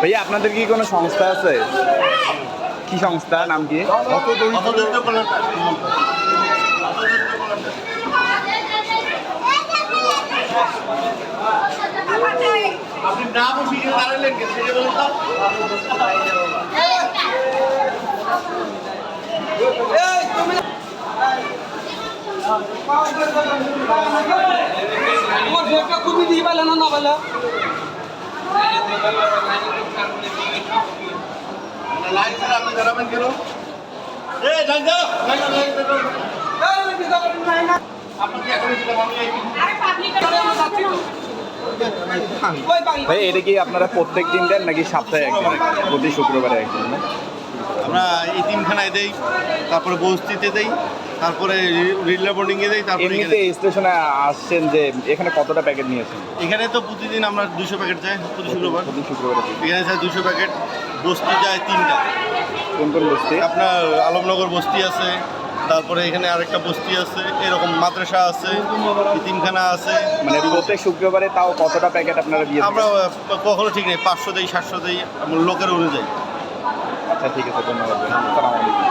ভাইয়া, আপনাদের কি কোনো সংস্থা আছে? কি সংস্থা? নাম কি? আপনি না বসে গিয়ে দাঁড়ালেন সেটা বলুন তো তোমার ভোটটা খুবই দিয়ে পেলে না না ভাই এটা কি আপনারা প্রত্যেক দিন দেন নাকি সপ্তাহে একদিন প্রতি শুক্রবারে একদিন না? আমরা এই তিনখানায় দেই তারপরে বস্তিতে দেই তারপরে রিলা বোর্ডিংয়ে দেই তারপরে এমনিতে স্টেশনে আসছেন যে এখানে কতটা প্যাকেট নিয়েছেন? এখানে তো প্রতিদিন আমরা দুশো প্যাকেট যাই প্রতি শুক্রবার। প্রতি শুক্রবার। এখানে চাই দুশো প্যাকেট বস্তি যায় তিনটা। কোন কোন বস্তি? আপনার আলমনগর বস্তি আছে তারপরে এখানে আরেকটা বস্তি আছে এরকম মাদ্রাসা আছে তিনখানা আছে। মানে প্রত্যেক শুক্রবারে তাও কতটা প্যাকেট আপনারা দিয়ে আমরা কখনো ঠিক নেই পাঁচশো দেই সাতশো দেই লোকের অনুযায়ী। আচ্ছা ঠিক আছে ধন্যবাদ সালামালাইকুম